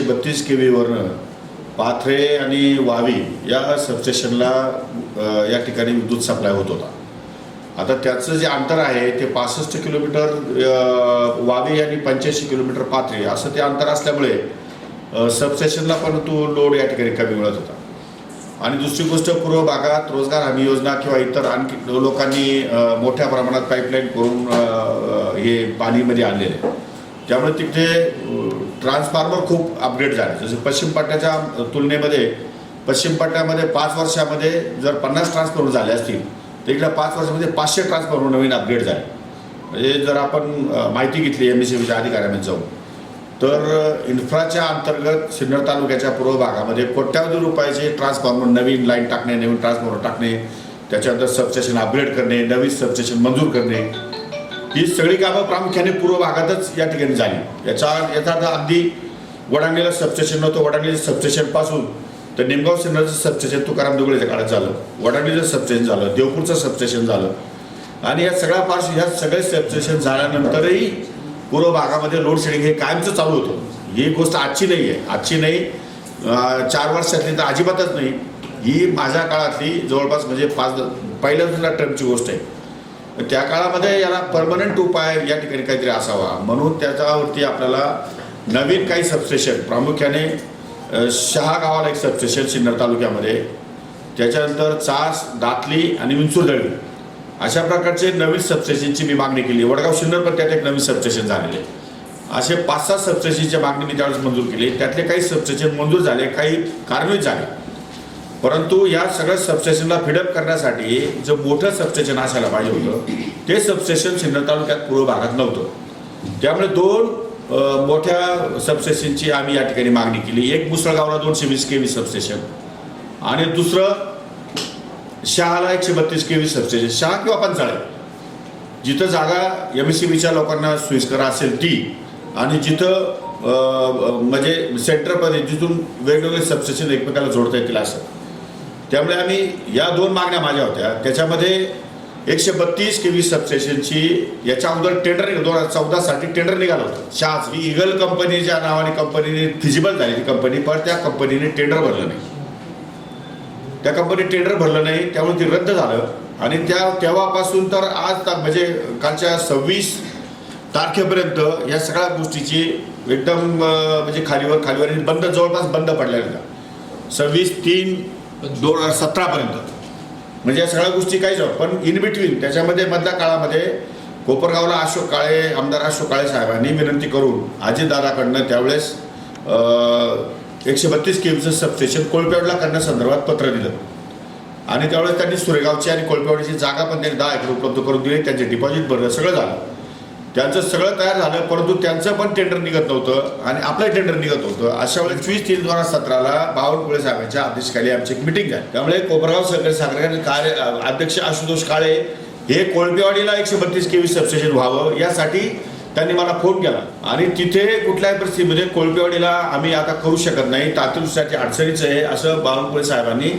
एकशे बत्तीस के व्हीवरनं पाथरे आणि वावी या सबस्टेशनला या ठिकाणी विद्युत सप्लाय होत होता आता त्याचं जे अंतर आहे ते पासष्ट किलोमीटर वावी आणि पंच्याऐंशी किलोमीटर पाथरे असं ते अंतर असल्यामुळे सबस्टेशनला पण तो लोड या ठिकाणी कमी मिळत होता आणि दुसरी गोष्ट पूर्व भागात रोजगार हमी योजना किंवा इतर आणखी लोकांनी मोठ्या प्रमाणात पाईपलाईन करून हे पाणीमध्ये आणलेले आहे. त्यामुळे तिथे ट्रान्सफॉर्मर खूप अपग्रेड झाले. जसे पश्चिम पट्ट्याच्या तुलनेमध्ये पश्चिम पट्ट्यामध्ये पाच वर्षामध्ये जर पन्नास ट्रान्सफॉर्मर झाले असतील तर इकडे पाच वर्षामध्ये पाचशे ट्रान्सफॉर्मर नवीन अपग्रेड झाले. म्हणजे जर आपण माहिती घेतली एम एस सीच्या अधिकाऱ्यांमध्ये जाऊन तर इन्फ्राच्या अंतर्गत सिन्नर तालुक्याच्या पूर्व भागामध्ये कोट्यावधी रुपयाचे ट्रान्सफॉर्मर नवीन लाईन टाकणे नवीन ट्रान्सफॉर्मर टाकणे त्याच्यानंतर सबस्टेशन अपग्रेड करणे नवीन सबस्टेशन मंजूर करणे ही सगळी कामं प्रामुख्याने पूर्व भागातच या ठिकाणी झाली. याचा याचा अर्थ अगदी वडांगलेला सबस्टेशन नव्हतं. वडांगलेच्या सबस्टेशनपासून तर निमगाव सिन्नरचं सबस्टेशन तुकाराम दुगळेच्या काळात झालं. वडांगलीचं सबस्टेशन झालं. देवपूरचं सबस्टेशन झालं. आणि या सगळ्या पार्श ह्या सगळे सबस्टेशन झाल्यानंतरही पूर्व भागामध्ये लोड शेडिंग हे कायमचं चालू होतं. ही गोष्ट आजची नाही आहे. आजची नाही. चार वर्षातली तर अजिबातच नाही. ही माझ्या काळातली जवळपास म्हणजे पाच पहिल्या दुसऱ्या टर्मची गोष्ट आहे. त्या काळामध्ये याला परमनंट उपाय या ठिकाणी काहीतरी असावा. म्हणून त्याच्यावरती आपल्याला नवीन काही सबस्टेशन प्रामुख्याने शहा गावाला एक सबस्टेशन सिन्नर तालुक्यामध्ये. त्याच्यानंतर चास दातली आणि विंचुरदळी अशा प्रकारचे नवीन सबस्टेशनची मी मागणी केली. वडगाव सिन्नर पण त्यात एक नवीन सबस्टेशन झालेले. असे पाच सहा सबस्टेशनची मागणी मी त्यावेळेस मंजूर केली. त्यातले काही सबस्टेशन मंजूर झाले काही कार्यान्वित झाले. परंतु या सगळ्या सबस्टेशनला फिडअप करण्यासाठी जे मोठं सबस्टेशन असायला पाहिजे होतं ते सबस्टेशन सिन्नर तालुक्यात पूर्व भागात नव्हतं. त्यामुळे दोन मोठ्या सबस्टेशनची आम्ही या ठिकाणी मागणी केली. एक मुसळगावला दोनशे वीस के व्ही सबस्टेशन आणि दुसरं शहाला एकशे बत्तीस के व्ही सबस्टेशन शहा किंवा पंचाळे जिथं जागा एम एस सी बीच्या लोकांना सोयीस्कर असेल ती आणि जिथं म्हणजे सेंटरमध्ये जिथून वेगवेगळे सबस्टेशन एकमेकाला जोडता येतील असं. त्यामुळे आम्ही या दोन मागण्या माझ्या होत्या. त्याच्यामध्ये एकशे बत्तीस के व्ही सबस्टेशनची याच्या अगोदर टेंडर दोन हजार चौदासाठी टेंडर निघालं होतं. शाज ही इगल कंपनीच्या नावाने कंपनीने फिजिबल झाली ती कंपनी पण त्या कंपनीने टेंडर भरलं नाही. त्या कंपनी टेंडर भरलं नाही त्यामुळे ते रद्द झालं. आणि त्या तेव्हापासून तर आज म्हणजे कालच्या सव्वीस तारखेपर्यंत या सगळ्या गोष्टीची एकदम म्हणजे खालीवर खालीवर बंद जवळपास बंद पडलेल्या. सव्वीस तीन दोन हजार सतरापर्यंत म्हणजे या सगळ्या गोष्टी काहीच पण इन बिटवीन त्याच्यामध्ये मधल्या काळामध्ये कोपरगावला अशोक काळे आमदार अशोक काळे साहेबांनी विनंती करून अजितदादाकडनं त्यावेळेस एकशे बत्तीस केवीचं सबस्टेशन कोळपेवाडला करण्यासंदर्भात पत्र दिलं. आणि त्यावेळेस त्यांनी सुरेगावची आणि कोळपेवाडीची जागा पण त्यांनी दहा एकर उपलब्ध करून दिली. त्यांचे डिपॉझिट भरलं सगळं झालं. त्यांचं सगळं तयार झालं परंतु त्यांचं पण टेंडर निघत नव्हतं आणि आपलं टेंडर निघत होतं अशा वेळेस चोवीस तीन दोन हजार सतराला बावनकुळे साहेबांच्या अध्यक्षखाली आमची एक मिटिंग झाली. त्यामुळे कोपरगाव सहकारी साखर कार्य अध्यक्ष आशुतोष काळे हे कोळपेवाडीला एकशे बत्तीस केवी सबस्टेशन व्हावं यासाठी त्यांनी मला फोन केला. आणि तिथे कुठल्याही परिस्थितीमध्ये कोळपेवाडीला आम्ही आता करू शकत नाही. तातडीसाठी अडचणीचं आहे असं बावनकुळे साहेबांनी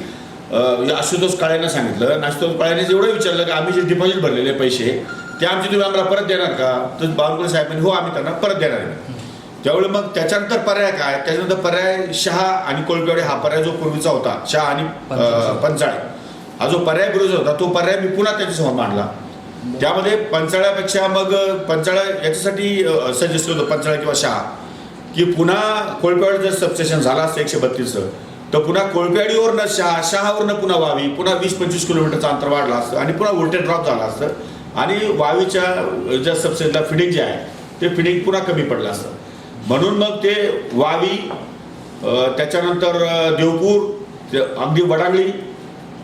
आशुतोष काळेंना सांगितलं. आणि आशुतोष काळेने जेवढं विचारलं की आम्ही जे डिपॉझिट भरलेले पैसे ते आमचे तुम्ही आम्हाला परत देणार का? तर बावनकुळे साहेबांनी हो आम्ही त्यांना परत देणार आहे. त्यावेळी मग त्याच्यानंतर पर्याय काय? त्याच्यानंतर पर्याय शहा आणि कोळपेवाडी हा पर्याय जो पूर्वीचा होता शहा आणि पंचाळे. हा जो पर्याय विरोध होता तो पर्याय मी पुन्हा त्याच्यासमोर मांडला. त्यामध्ये पंचाळ्यापेक्षा मग पंचाळा याच्यासाठी सजेस्ट होतं पंचाळा किंवा शहा की पुन्हा कोळपेवाडी जर सबस्टेशन झालं असतं एकशे बत्तीसचं तर पुन्हा कोळपेवाडीवरनं शहा शहावरनं पुन्हा वावी पुन्हा वीस पंचवीस किलोमीटरचं अंतर वाढलं असतं आणि पुन्हा व्होल्टेज ड्रॉप झाला असतं. आणि वावीच्या ज्या सबसिडीला फिडिंग जे आहे ते फिडिंग पुन्हा कमी पडलं असतं. म्हणून मग ते वावी त्याच्यानंतर देवपूर अगदी वडांगली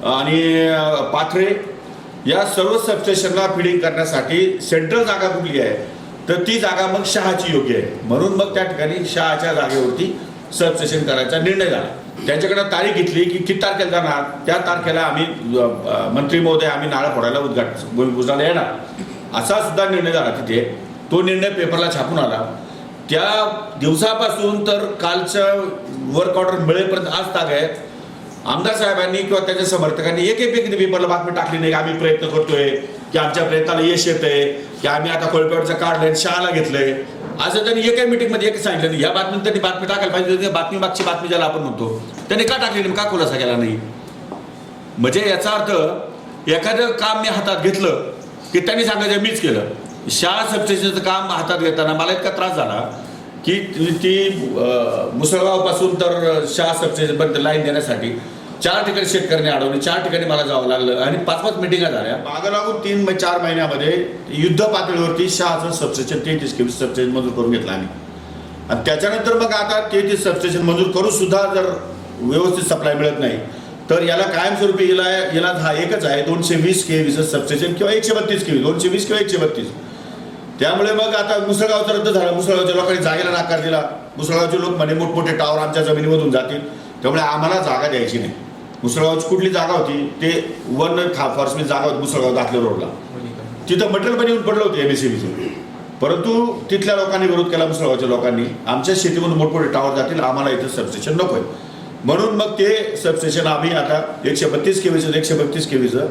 आणि पाथरे या सर्व सबस्टेशनला फिडिंग करण्यासाठी सेंट्रल जागा कुठली आहे? तर ती जागा मग शहाची योग्य आहे. म्हणून मग त्या ठिकाणी शहाच्या जागेवरती सबस्टेशन करायचा निर्णय झाला. त्यांच्याकडे तारीख घेतली की किती तारखेला जाणार? त्या तारखेला आम्ही मंत्री महोदय आम्ही नाळा फोडायला उद्घाटन भूमिपूजनाला येणार. असा सुद्धा निर्णय झाला तिथे. तो निर्णय पेपरला छापून आला. त्या दिवसापासून तर कालच्या वर्क ऑर्डर मिळेपर्यंत आज ताग आहे आमदार साहेबांनी किंवा त्याच्या समर्थकांनी एक एक पेपरला बातमी टाकली नाही की आम्ही प्रयत्न करतोय की आमच्या प्रयत्नाला यश येतंय की आम्ही आता कोळपेवरचं कार्ड लाईन शहाला घेतलंय. आज त्यांनी एका मीटिंगमध्ये एक सांगितलं नाही या बातमी त्यांनी बातमी टाकायला पाहिजे बातमी मागची बातमी ज्याला आपण म्हणतो त्यांनी का टाकली का खुलासा केला नाही? म्हणजे याचा अर्थ एखादं काम मी हातात घेतलं की त्यांनी सांगायचं मीच केलं. शाळा सबस्टेशनचं काम हातात घेताना मला इतका त्रास झाला की ती- मुसळगावपासून तर शाळा सबस्टेशनपर्यंत लाईन देण्यासाठी चार ठिकाणी शेतकऱ्यांनी अडवली चार ठिकाणी मला जावं लागलं. आणि पाच पाच मिटिंगा झाल्या. मागं लागून तीन चार महिन्यामध्ये युद्ध पातळीवरती शहाचं सबस्टेशन तेहतीस किमी सबस्टेशन मंजूर करून घेतलं आम्ही. आणि त्याच्यानंतर मग आता तेहतीस सबस्टेशन मंजूर करून सुद्धा जर व्यवस्थित सप्लाय मिळत नाही तर याला कायमस्वरूपी याला याला हा एकच आहे दोनशे वीस के वीस सबस्टेशन किंवा एकशे बत्तीस के दोनशे वीस किंवा एकशे बत्तीस. त्यामुळे मग आता मुसळगावचं रद्द झालं. मुसळगावच्या लोकांनी जागेला नकार दिला. मुसळगावचे लोक म्हणे मोठमोठे टावर आमच्या जमिनीमधून जातील. त्यामुळे आम्हाला जागा द्यायची नाही. मुसळगावची कुठली जागा होती ते वन फॉर्समेंट जागा होती मुसळगाव दाखले रोडला. तिथं मटेरियल पण येऊन पडलं होतं एमएससीबीचं परंतु तिथल्या लोकांनी विरोध केला मुसळगावच्या लोकांनी. आमच्या शेतीमधून मोठमोठे टावर जातील आम्हाला इथं सबस्टेशन नको आहे म्हणून मग ते सबस्टेशन आम्ही आता एकशे बत्तीस केवीचं एकशे बत्तीस केवीचं.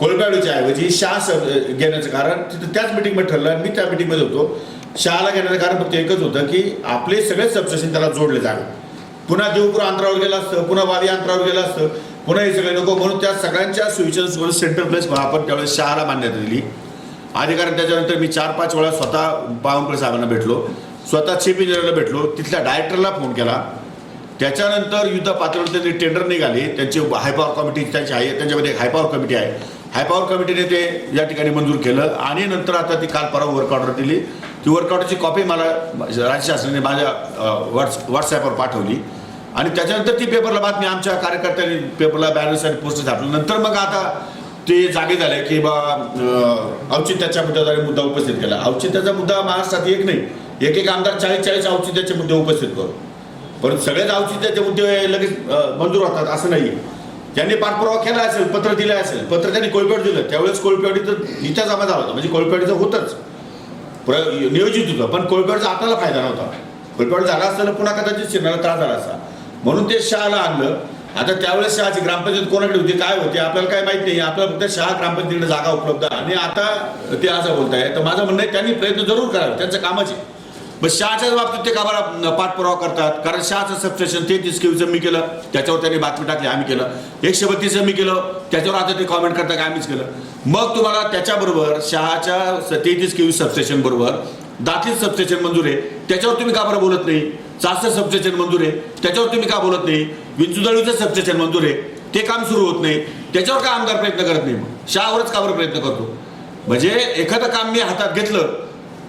कोलगाडीच्या ऐवजी शाह सब घेण्याचं कारण तिथं त्याच मिटिंगमध्ये ठरलं आणि मी त्या मिटिंगमध्ये होतो. शहाला घेण्याचं कारण फक्त एकच होतं की आपले सगळे सबस्टेशन त्याला जोडले जावे. पुन्हा देवपूर अंतरावर गेलं असतं पुन्हा वावी अंतरावर गेलं असतं पुन्हा हे सगळे नको म्हणून त्या सगळ्यांच्या सुविचार सेंटर प्लेस आपण त्यावेळेस शहाला मान्यता दिली. अधिकाऱ्याने त्याच्यानंतर मी चार पाच वेळा स्वतः बावनकुळे साहेबांना भेटलो. स्वतः चीफ इंजिनियरला भेटलो. तिथल्या डायरेक्टरला फोन केला. त्याच्यानंतर युद्ध पातळीवर त्यांनी टेंडर निघाले. त्यांची हायपॉवर कमिटी त्यांची आहे. त्यांच्यामध्ये एक हायपॉवर कमिटी आहे. हायपॉवर कमिटीने ते या ठिकाणी मंजूर केलं आणि नंतर आता ती काल परवा वर्क ऑर्डर दिली. ती वर्क ऑर्डरची कॉपी मला राज्य शासनाने माझ्या व्हॉट्स व्हॉट्सॲपवर पाठवली. आणि त्याच्यानंतर ती पेपरला बातमी आमच्या कार्यकर्त्यांनी पेपरला बॅनर्स आणि पोस्टर छापलं नंतर मग आता ते जागे झाले की बा औचित्याच्या मुद्द्याद्वारे मुद्दा उपस्थित केला. औचित्याचा मुद्दा महाराष्ट्रात एक नाही. एक एक आमदार चाळीस चाळीस औचित्याचे मुद्दे उपस्थित करू परंतु सगळेच औचित्याचे मुद्दे लगेच मंजूर होतात असं नाही त्यांनी पाठपुरावा केला असेल पत्र दिलं असेल पत्र त्यांनी कोळपेट दिलं. त्यावेळेस कोळपेवाडीचं इथं जमा झाला होता. म्हणजे कोळपेवाडीचं होतंच. प्र नियोजित होतं. पण कोळपेवाडीचा आपल्याला फायदा नव्हता. कोळपेवाडी झाला असताना पुन्हा कदाचित शिरणारा त्रास झाला असता. म्हणून ते शहाला आणलं. आता त्यावेळेस शहाची ग्रामपंचायत कोणाकडे होती काय होती आपल्याला काय माहीत नाही. आपल्याला फक्त शहा ग्रामपंचायतीकडे जागा उपलब्ध आहे. आणि आता ते असं बोलताय. तर माझं म्हणणं आहे त्यांनी प्रयत्न जरूर करावे. त्यांचं कामाचे मग शहाच्याच बाबतीत ते कामाला पाठपुरावा करतात. कारण शहाचं सबस्टेशन तेहतीस केवीचं मी केलं. त्याच्यावर त्यांनी बातमी टाकली आम्ही केलं. एकशे बत्तीसचं मी केलं. त्याच्यावर आता ते कॉमेंट करतात की आम्हीच केलं. मग तुम्हाला त्याच्याबरोबर शहाच्या तेहतीस केवी सबस्टेशन बरोबर दाखलीत सबस्टेशन मंजूर आहे. त्याच्यावर तुम्ही का बरं बोलत नाही? चासचं सबस्टेशन मंजूर आहे. त्याच्यावर तुम्ही का बोलत नाही? विंचुदळीचं सबस्टेशन मंजूर आहे. ते काम सुरू होत नाही. त्याच्यावर का आमदार प्रयत्न करत नाही मग? शहावरच का बरं प्रयत्न करतो? म्हणजे एखादं काम मी हातात घेतलं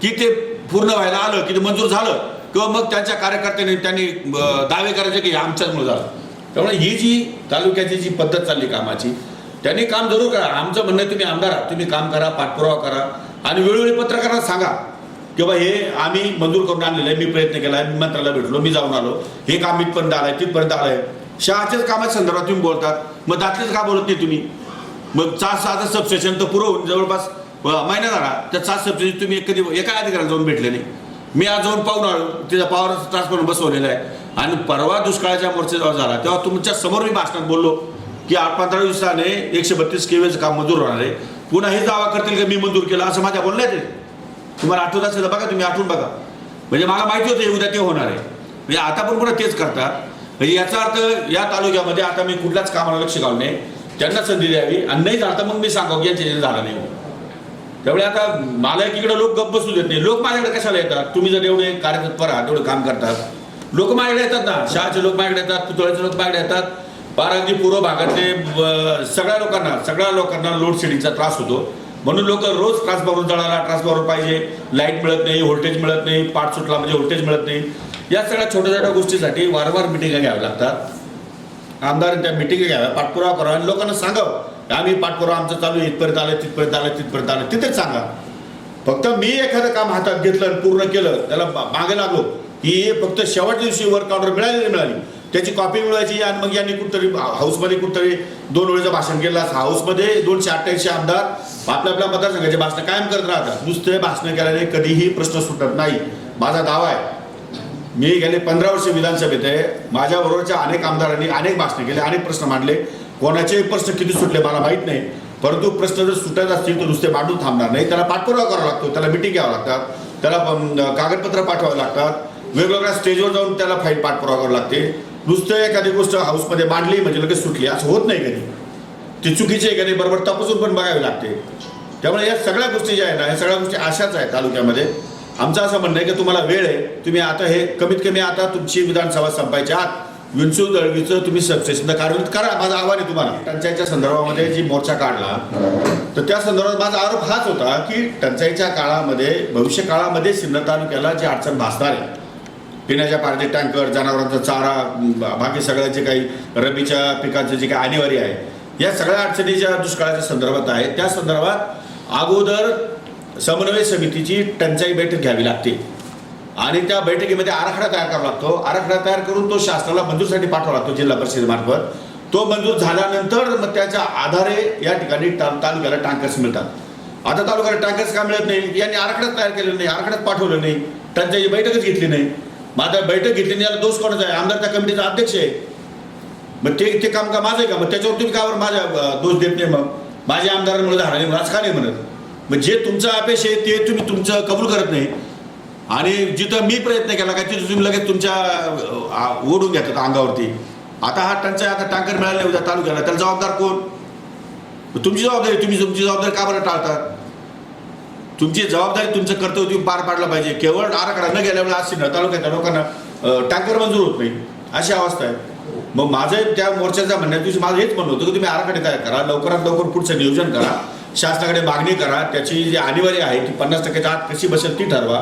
की ते पूर्ण व्हायला आलं की ते मंजूर झालं किंवा मग त्यांच्या कार्यकर्त्यांनी त्यांनी दावे करायचे की हे आमच्याचमुळे झालं. त्यामुळे ही जी तालुक्याची जी पद्धत चालली कामाची त्यांनी काम जरूर करा. आमचं म्हणणं आहे तुम्ही आमदार आहात. तुम्ही काम करा पाठपुरावा करा. आणि वेळोवेळी पत्रकारांना सांगा. की बाबा हे आम्ही मंजूर करून आणलेलं आहे मी प्रयत्न केला मी मंत्र्याला भेटलो मी जाऊन आलो. हे काम इथपर्यंत आलंय तिथपर्यंत आलंय. शहाच्याच कामाच्या संदर्भात तुम्ही बोलतात मग दाखलेच का बोलत नाही तुम्ही? मग चार साधं सबस्टेशन तर पुरवून होऊन जवळपास महिना झाला त्या चार सबस्टेशन तुम्ही एक कधी एका अधिकाऱ्याला जाऊन भेटले नाही. मी आज जाऊन पाहून आलो तिचा पॉवर ट्रान्सफॉर्मर बसवलेला आहे. आणि परवा दुष्काळाच्या मोर्चा जेव्हा झाला तेव्हा तुमच्यासमोर मी भाषणात बोललो की आठ पंधरा दिवसाने एकशे बत्तीस केवेचं काम मंजूर होणार आहे. पुन्हा हे दावा करतील की मी मंजूर केलं असं माझ्या बोलण्यात आहे तुम्हाला आठवत असेल बघा तुम्ही आठवून बघा. म्हणजे मला माहिती होतं उद्या ते होणार आहे. म्हणजे आता पण पुन्हा तेच करतात. म्हणजे याचा अर्थ या तालुक्यामध्ये आता मी कुठल्याच कामाला लक्ष घालू नये. त्यांना संधी द्यावी. आणि नाही झालं तर मग मी सांगावं की यांच्या झालं नाही त्यामुळे आता मला एकीकडे लोक गप्प बसू देत नाही. लोक माझ्याकडे कशाला येतात? तुम्ही जर एवढे कार्यतत्पर आहात एवढं काम करतात. लोक माझ्याकडे येतात ना? शहाचे लोक माझ्याकडे येतात पुतळ्याचे लोक माझ्याकडे येतात. पार अगदी पूर्व भागातले सगळ्या लोकांना सगळ्या लोकांना लोडशेडिंगचा त्रास होतो. म्हणून लोक रोज ट्रान्सफॉर्मर जळाला ट्रान्सफॉर्मर पाहिजे. लाइट मिळत नाही व्होल्टेज मिळत नाही पाठ सुटला म्हणजे व्होल्टेज मिळत नाही. या सगळ्या छोट्या छोट्या गोष्टीसाठी वारंवार मिटिंगा घ्याव्या लागतात. आमदारांनी त्या मिटिंग घ्याव्या पाठपुरावा करावा आणि लोकांना सांगावं आम्ही पाठपुरावा आमचं चालू आहे इथपर्यंत आलं तिथपर्यंत आलं तिथपर्यंत आलं. तिथेच सांगा. फक्त मी एखादं काम हातात घेतलं आणि पूर्ण केलं त्याला मागे लागलो की हे फक्त शेवट दिवशी वर्क ऑर्डर मिळाली नाही मिळाली. त्याची कॉपी मिळवायची आणि मग यांनी कुठतरी हाऊसमध्ये कुठतरी दोन वेळेचं भाषण केलं. असं हाऊसमध्ये दोनशे अठ्ठ्याऐंशी आमदार आपल्या आपल्या मतदारसंघाचे भाषण कायम करत राहतात. नुसते भाषण केल्याने कधीही प्रश्न सुटत नाही. माझा दावा आहे मी गेले पंधरा वर्ष विधानसभेत आहे. माझ्याबरोबरच्या अनेक आमदारांनी अनेक भाषणे केले अनेक प्रश्न मांडले. कोणाचेही प्रश्न किती सुटले मला माहीत नाही. परंतु प्रश्न जर सुटत असतील तर नुसते मांडून थांबणार नाही. त्याला पाठपुरावा करावा लागतो त्याला मिटिंग घ्यावं लागतात. त्याला कागदपत्र पाठवावं लागतात. वेगवेगळ्या स्टेजवर जाऊन त्याला फाईल पाठपुरावा करावा लागते. नुसतं एखादी गोष्ट हाऊसमध्ये मांडली म्हणजे लगेच सुटली. असं होत नाही कधी. ती चुकीची आहे कधी बरोबर तपासून पण बघावी लागते. त्यामुळे या सगळ्या गोष्टी ज्या आहेत ना या सगळ्या गोष्टी अशाच आहेत तालुक्यामध्ये. आमचं असं म्हणणं आहे की तुम्हाला वेळ आहे. तुम्ही आता हे कमीत कमी आता तुमची विधानसभा संपायच्या आत विंचू दळवीचं तुम्ही सबस्टेशन कार्यान्वित करा. माझं आव्हान आहे तुम्हाला. टंचाईच्या संदर्भामध्ये जी मोर्चा काढला तर त्या संदर्भात माझा आरोप हाच होता की टंचाईच्या काळामध्ये भविष्य काळामध्ये सिन्नर तालुक्याला जी अडचण भासणार आहे पिण्याच्या पाण्याचे टँकर जनावरांचा चारा बा- बाकी सगळ्या जे काही रबीच्या पिकाचं जे काही अनिवार्य आहे या सगळ्या अडचणी ज्या दुष्काळाच्या संदर्भात आहे. त्या संदर्भात अगोदर समन्वय समितीची टंचाई बैठक घ्यावी लागते. आणि त्या बैठकीमध्ये आराखडा तयार करावा लागतो. आराखडा तयार करून तो शासनाला मंजूरसाठी पाठवा लागतो जिल्हा परिषदेमार्फत तो मंजूर झाल्यानंतर मग त्याच्या आधारे या ठिकाणी तालुक्याला टँकर्स मिळतात. आता तालुक्याला टँकर्स का मिळत नाही? यांनी आराखडाच तयार केलेला नाही आराखड्यात पाठवलं नाही टंचाईची बैठकच घेतली नाही. मग आता बैठक घेतली नाही याला दोष कोणाचा आहे? आमदार त्या कमिटीचा अध्यक्ष आहे. मग ते ते काम का माझं आहे का? मग त्याच्यावर तुम्ही का बरं माझ्या दोष देत नाही मग. माझ्या आमदारांमुळे झाला नाही म्हणून का नाही म्हणत. मग जे तुमचं अपेक्ष आहे ते तुम्ही तुमचं कबूल करत नाही. आणि जिथं मी प्रयत्न केला का तिथं तुम्ही लगेच तुमच्या ओढून घेतात अंगावरती. आता हा टंचाई आता टँकर मिळाला नाही उद्या तालुक्याला. त्याला जबाबदार कोण? तुमची जबाबदारी तुम्ही तुमची जबाबदारी का बरं टाळतात? तुमची जबाबदारी तुमचं कर्तव्य तुम्ही पार पाडलं पाहिजे. केवळ आराखडा न गेल्यामुळे आज सिन्नर तालुक्यातल्या लोकांना टँकर मंजूर होत नाही. अशी अवस्था आहे. मग माझं त्या मोर्चाचा म्हणण्या दिवशी माझं हेच म्हणणं होतं की तुम्ही आराखडे तयार करा लवकरात लवकर पुढचं नियोजन करा शासनाकडे मागणी करा त्याची जी अनिवार्य आहे ती पन्नास टक्क्याच्या आत कशी बसेल ती ठरवा.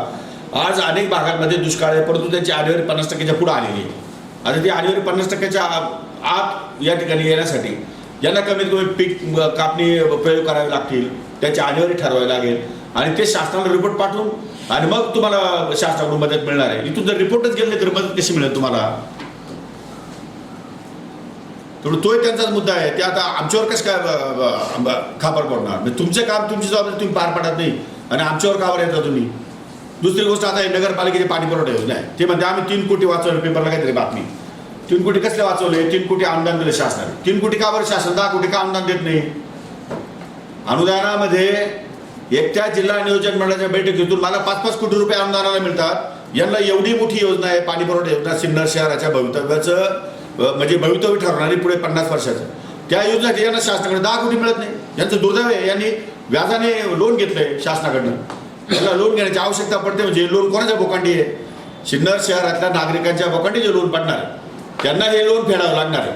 आज अनेक भागांमध्ये दुष्काळ आहे परंतु त्याची अनिवार्य पन्नास टक्क्याच्या पुढे आलेली आहे. आता ती अनिवार्य पन्नास टक्क्याच्या आ- आत या ठिकाणी येण्यासाठी यांना कमीत कमी पीक कापणी प्रयोग करावे लागतील त्याची अनिवार्य ठरवावी लागेल. आणि ते शासनाला रिपोर्ट पाठवून आणि मग तुम्हाला शासनाकडून मदत मिळणार आहे. इथून जर रिपोर्टच गेले तर मदत कशी मिळेल तुम्हाला? तेवढं तोही त्यांचाच मुद्दा आहे. ते आता आमच्यावर कसं काय खापर पडणार? म्हणजे तुमचं काम तुमची जबाबदारी तुम्ही पार पाडत नाही. आणि आमच्यावर कावर येता तुम्ही? दुसरी गोष्ट आता हे नगरपालिकेची पाणी पुरवठा योजना आहे. ते म्हणते आम्ही तीन कोटी वाचवले. पेपरला काहीतरी बातमी. तीन कोटी कसले वाचवले? तीन कोटी अनुदान दिले शासनाने. तीन कोटी का बरं शासन? दहा कोटी का अनुदान देत नाही? अनुदानामध्ये एकट्या जिल्हा नियोजन मंडळाच्या बैठकीतून मला पाच पाच कोटी रुपये अनुदानाला मिळतात. यांना एवढी मोठी योजना आहे पाणी पुरवठा योजना सिन्नर शहराच्या भवितव्याचं म्हणजे भवितव्य ठरणारी पुढे पन्नास वर्षाचं. त्या योजनेसाठी यांना शासनाकडे दहा कोटी मिळत नाही. यांचं दुर्दैव आहे यांनी व्याजाने लोन घेतलंय शासनाकडनं. त्याला लोन घेण्याची आवश्यकता पडते म्हणजे लोन कोणाच्या बोकांडी आहे? सिन्नर शहरातल्या नागरिकांच्या बोकांडी जे लोन पडणार त्यांना हे लोन फेडावं लागणार आहे.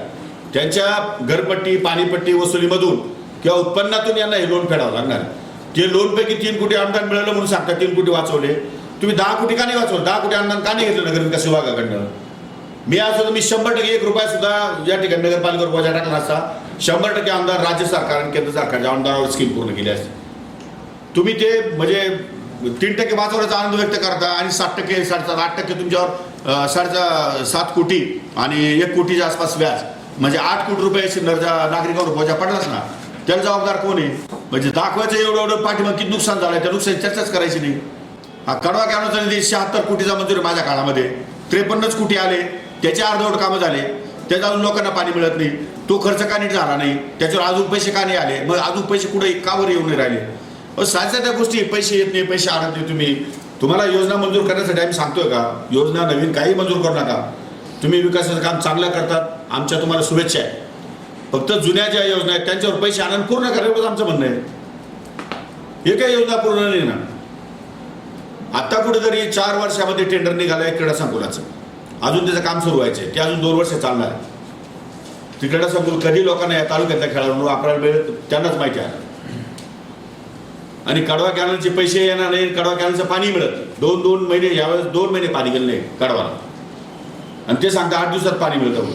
त्यांच्या घरपट्टी पाणीपट्टी वसुलीमधून किंवा उत्पन्नातून यांना हे लोन फेडावं लागणार आहे. ते लोनपैकी तीन कोटी अनुदान मिळालं म्हणून सांगता तीन कोटी वाचवले. तुम्ही दहा कोटी का नाही वाचवलं? दहा कोटी अनुदान का नाही घेतलं नगरविकास विभागाकडनं? मी असं तर मी शंभर टक्के एक रुपया सुद्धा या ठिकाणी नगरपालिकेवर बोजा टाकला असता शंभर टक्के आमदार राज्य सरकार आणि केंद्र सरकारच्या आमदारावर स्कीम पूर्ण केली असते. तुम्ही ते म्हणजे तीन टक्के वाचवण्याचा आनंद व्यक्त करता आणि सात टक्के साडेसात आठ टक्के तुमच्यावर साडेचा सात कोटी आणि एक कोटीच्या आसपास व्याज म्हणजे आठ कोटी रुपये सिन्नरच्या नागरिकांवर बोजा पडलाच ना. त्याला जबाबदार कोण आहे? म्हणजे दाखवायचं एवढं एवढं पाठीमाग किती नुकसान झालं त्या नुकसान चर्चाच करायची नाही. हा कडवा कॅनोचा निधी शहात्तर कोटीचा मंजूर माझ्या काळामध्ये. त्रेपन्नच कोटी आले त्याचे अर्धवट कामं झाले त्याच्या अजून लोकांना पाणी मिळत नाही. तो खर्च का नीट झाला नाही त्याच्यावर अजून पैसे का नाही आले मग अजून पैसे कुठे कावर येऊन नाही राहिले. साध्या त्या गोष्टी पैसे येत नाही पैसे आणत नाही तुम्ही. तुम्हाला योजना मंजूर करण्यासाठी आम्ही सांगतोय का? योजना नवीन काही मंजूर करू नका. तुम्ही विकासाचं काम चांगलं करतात आमच्या तुम्हाला शुभेच्छा आहे. फक्त जुन्या ज्या योजना आहेत त्यांच्यावर पैसे आणून पूर्ण करा आमचं म्हणणं आहे. हे काय योजना पूर्ण नाही ना आता कुठेतरी चार वर्षामध्ये टेंडर निघालंय क्रीडा संकुलाचं अजून त्याचं काम सुरू व्हायचं ते अजून दोन वर्ष चालणार आहे. ते क्रीडा संकुल कधी लोकांना या तालुक्यातल्या खेळाडूंना वापरायला मिळेल त्यांनाच माहिती आहे. आणि कडवा कॅनलचे पैसे येणार नाही कडवा कॅनलचं पाणी मिळत. दोन दोन महिने यावेळेस दोन महिने पाणी गेलं नाही कडवाला. आणि ते सांगता आठ दिवसात पाणी मिळतं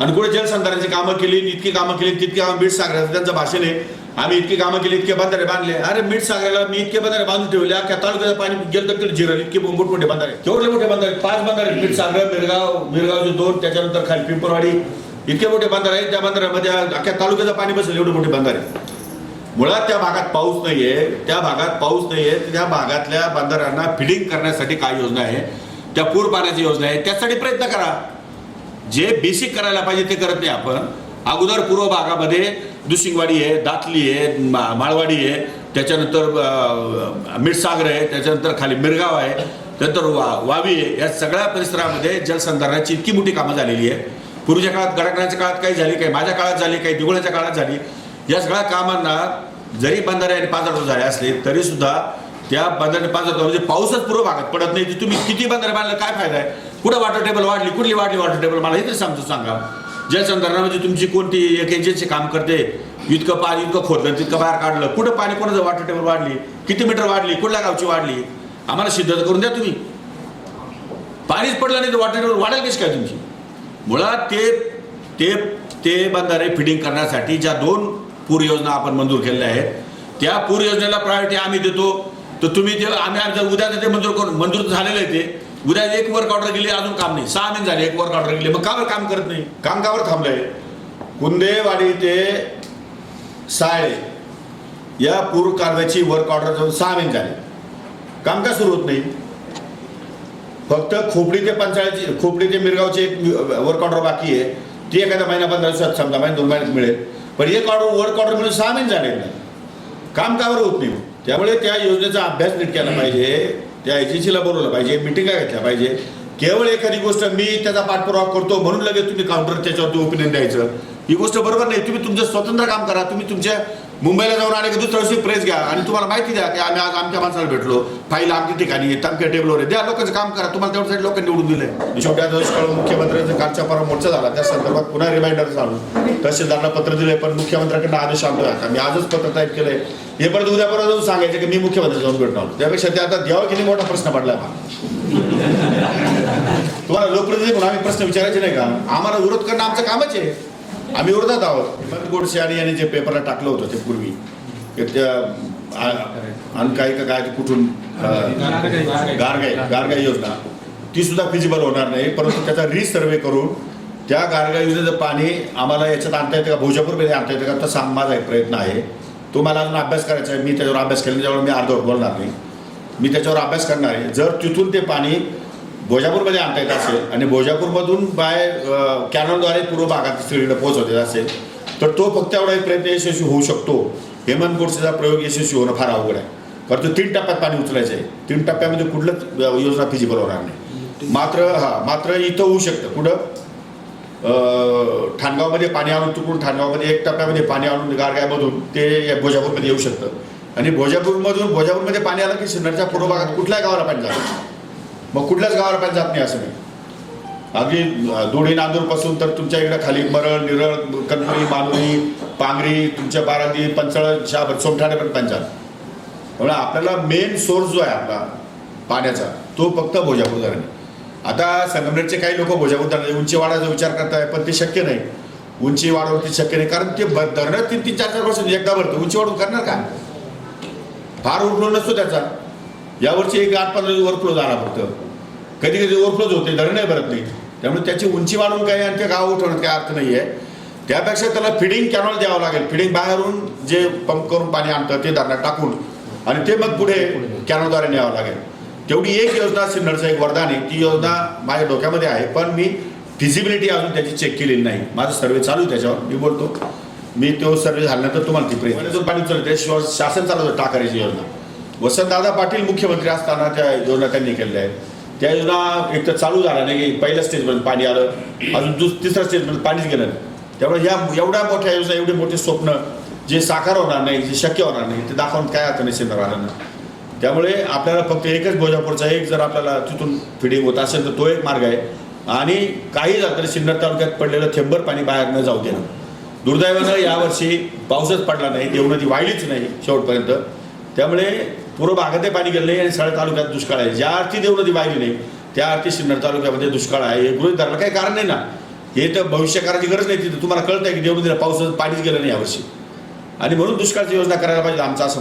अनुकूळ आणि कुठे जलसंधारणाची कामं केली इतकी कामं केली तितकी कामं बीड सागराचं त्यांचं भाषण आहे. आम्ही इतकी कामं केली इतके बंधारे बांधले. अरे मीठ सागराला मी इतके बंधारे बांधून ठेवले अख्ख्या तालुक्याचं पाणी गेलं तर जिरल इतके मोठमोठे बंधारे. केवढे मोठे बंधारे? पाच बंधारे. मीठ सागर मिरगाव मिरगावचे दोन त्याच्यानंतर खाली पिंपरवाडी. इतके मोठे बंधारे आहेत त्या बंधाऱ्यामध्ये अख्ख्या तालुक्याचं पाणी बसेल एवढे मोठे बंधारे. मुळात त्या भागात पाऊस नाहीये. त्या भागात पाऊस नाहीये. त्या भागातल्या बंधाऱ्यांना फिडिंग करण्यासाठी काय योजना आहे? त्या पूर पाण्याची योजना आहे. त्यासाठी प्रयत्न करा. जे बेसिक करायला पाहिजे ते करत नाही आपण. अगोदर पूर्व भागामध्ये दुसिंगवाडी आहे दातली आहे मा- माळवाडी आहे त्याच्यानंतर मिरसागर आहे त्याच्यानंतर खाली मिरगाव आहे त्यानंतर वा वावी आहे या सगळ्या परिसरामध्ये जलसंधारणाची इतकी मोठी कामं झालेली आहे पूर्वीच्या काळात गडाकण्याच्या काळात काही झाली काही माझ्या काळात झाली काही दिगोळ्याच्या काळात झाली. या सगळ्या कामांना जरी बंधारे आणि पाझर झाले असले तरीसुद्धा त्या बंधारे पाझर म्हणजे पाऊसच पूर्व भागात पडत नाही तुम्ही किती बंधारे बांधलं काय फायदा आहे? कुठं वॉटर टेबल वाढली कुठली वाढली वॉटर टेबल मला हे तरी सांगतो सांगा. जलसंधारणामध्ये तुमची कोणती एक एजन्सी काम करते? इतकं पाणी इतकं खोदलं तितकं बाहेर काढलं. कुठं पाणी कोणाचं वॉटर टेबल वाढली? किती मीटर वाढली? कुठल्या गावची वाढली? आम्हाला सिद्ध करून द्या तुम्ही. पाणीच पडलं नाही तर वॉटर टेबल वाढेल कशी काय तुमची? मुळात ते ते ते बंधारे फिडिंग करण्यासाठी ज्या दोन पूर योजना आपण मंजूर केलेल्या आहेत त्या पूर योजनेला प्रायोरिटी आम्ही देतो. तर तुम्ही ते आम्ही आमच्या उद्या ते मंजूर करून मंजूर झालेलं आहे ते. उद्या एक वर्क ऑर्डर गेली अजून काम नाही. सहा महिने झाले एक वर्क ऑर्डर गेली. मग कावर काम करत नाही. कामगावर थांबलंय. कुंदेवाडी ते साळे या पूर कालव्याची वर्क ऑर्डर जाऊन सहा महिने झाले. काम का सुरू होत नाही? फक्त खोपडी ते पंचायतची खोपडी ते मिरगावची एक वर्क ऑर्डर बाकी आहे. ती एखाद्या महिना पंधरा दिवसात समजा महिना दोन महिन्यात मिळेल. पण एक ऑर्डर वर्क ऑर्डर मिळून सहा महिने झाले नाही काम कावर होत नाही. त्यामुळे त्या योजनेचा अभ्यास नीट केला पाहिजे. त्या एजन्सीला बोलवलं पाहिजे मिटिंगा घेतल्या पाहिजे. केवळ एखादी गोष्ट मी त्याचा पाठपुरावा करतो म्हणून लगेच तुम्ही काउंटर त्याच्यावरती ओपिनियन द्यायचं. ही गोष्ट बरोबर नाही. तुम्ही तुमचं स्वतंत्र काम करा. तुम्ही तुमच्या मुंबईला जाऊन आले की दुसऱ्या दिवशी प्रेस घ्या. आणि तुम्हाला माहिती द्या की आम्ही आज आमच्या माणसाला भेटलो. फाईल आमच्या ठिकाणी आहे, आमच्या टेबलवर द्या लोकांचं काम करा. तुम्हाला तेवढ्यासाठी लोक निवडून दिले छोट्या दुष्काळ मुख्यमंत्र्यांचा कालच्या परवा मोर्चा झाला. त्या संदर्भात पुन्हा रिमाइंडर चालू. तहसीलदारांना पत्र दिलंय पण मुख्यमंत्र्यांकडे आदेश आणतो आता मी आजच पत्र टाईप केलंय. हे परत उद्या परत जाऊन सांगायचं की मी मुख्यमंत्री जाऊन भेटणार त्यापेक्षा ते आता द्यावं किती मोठा प्रश्न पडला तुम्हाला लोकप्रतिनिधी म्हणून आम्ही प्रश्न विचारायचे नाही का? आम्हाला विरोध करणं आमचं कामच आहे. आम्ही विरोधात आहोत. हेमंत गोडसे आणि यांनी जे पेपरला टाकलं होतं ते पूर्वी. त्या आणि काय का काय ते कुठून गारगाई गारगाई योजना. ती सुद्धा फिजिबल होणार नाही परंतु त्याचा रिसर्वे करून त्या गारगाई योजनेचं पाणी आम्हाला याच्यात आणता येतं का? भोजापूरमध्ये आणता येतं का? तसा माझा एक प्रयत्न आहे. तो मला अजून अभ्यास करायचा आहे. मी त्याच्यावर अभ्यास केला त्यामुळे मी अर्धवट बोलणार नाही. मी त्याच्यावर अभ्यास करणार आहे. जर तिथून ते पाणी भोजापूरमध्ये आणता येत असेल आणि भोजापूरमधून बाय कॅनलद्वारे पूर्व भागात सगळीकडे पोहोचवता येत असेल तर तो फक्त एवढा एक प्रयत्न यशस्वी होऊ शकतो. हेमंत गोडसेचा प्रयोग यशस्वी होणं फार अवघड आहे. परंतु तीन टप्प्यात पाणी उचलायचं आहे. तीन टप्प्यामध्ये कुठलंच योजना फिजिबल होणार नाही. मात्र हा मात्र इथं होऊ शकतं. कुठं? ठाणगावमध्ये पाणी आणून तुकडून ठाणगावमध्ये एक टप्प्यामध्ये पाणी आणून गारगायमधून ते या भोजापूरमध्ये येऊ शकतं. आणि भोजापूरमधून भोजापूरमध्ये पाणी आलं की सिन्नरच्या पूर्व भागात कुठल्याही गावाला पाणी जातं. मग कुठल्याच गावाला पाणी जात नाही असं नाही अगदी अं, दोडी नांदूरपासून तर तुमच्या इकडे खाली मरळ निरळ कणकवली मानुरी पांगरी तुमच्या बारादी पंचळ शाबर सोमठाणेपर्यंत पण जातं त्यामुळे आपल्याला मेन सोर्स जो आहे आपला पाण्याचा तो फक्त भोजापूर धरण आता संगमनेरचे काही लोक भोजापूर धरण उंची वाढायचा विचार करताय पण ते शक्य नाही. उंची वाढवणं शक्य नाही. कारण ते ब- धरणं तीन तीन चार चार वर्ष एकदा भरतं. उंची वाढवून करणार का? फार उठलो नसतो त्याचा. यावर्षी एक आठ पंधरा ओव्हरफ्लो झाला फक्त. कधी कधी ओव्हरफ्लोच होते धरणही भरत नाही. त्यामुळे त्याची उंची वाढवून काही आणि ते गाव उठवण्यात काही अर्थ नाही आहे त्यापेक्षा त्याला फिडिंग कॅनॉल द्यावं लागेल. फिडिंग बाहेरून जे पंप करून पाणी आणतं ते धरणात टाकून आणि ते मग पुढे कॅनॉलद्वारे न्यावं लागेल. तेवढी एक योजना सिन्नरचं एक वरदान आहे. ती योजना माझ्या डोक्यामध्ये आहे पण मी फिजिबिलिटी अजून त्याची चेक केलेली नाही. माझं सर्वे चालू आहे त्याच्यावर. मी बोलतो मी तो सर्वे झाल्यानंतर तुम्हाला ती पाणी उचलते शासन चालवतं टाकाराची योजना. वसंतदादा पाटील मुख्यमंत्री असताना त्या योजना त्यांनी केलेल्या आहेत. त्या योजना एक तर चालू झाल्या नाही की पहिल्या स्टेजपर्यंत पाणी आलं अजून दुस तिसऱ्या स्टेजपर्यंत पाणीच गेलं त्यामुळे या एवढ्या मोठ्या योजना एवढे मोठे स्वप्न जे साकार होणार नाही जे शक्य होणार नाही ते दाखवून काय आता नाही राहणार नाही. त्यामुळे आपल्याला फक्त एकच भोजापूरचा एक जर आपल्याला तिथून फिडिंग होत असेल तर तो एक मार्ग आहे. आणि काही झालं तरी सिन्नर तालुक्यात पडलेलं थेंबर पाणी बाहेर न जाऊ देणं. दुर्दैवानं यावर्षी पाऊसच पडला नाही देवनदी वाढलीच नाही शेवटपर्यंत. त्यामुळे पूर्व भागातही पाणी गेलं नाही आणि सगळ्या तालुक्यात दुष्काळ आहे. ज्या अर्थी देवनदी वाहिली नाही त्या अर्थी सिन्नर तालुक्यामध्ये दुष्काळ आहे. हे गृहित धरलं काही कारण नाही ना. हे तर भविष्य करायची गरज नाही तिथं. तुम्हाला कळतं आहे की देवनदीला पाऊस पाणीच गेलं नाही यावर्षी. आणि म्हणून दुष्काळची योजना करायला पाहिजे आमचं असं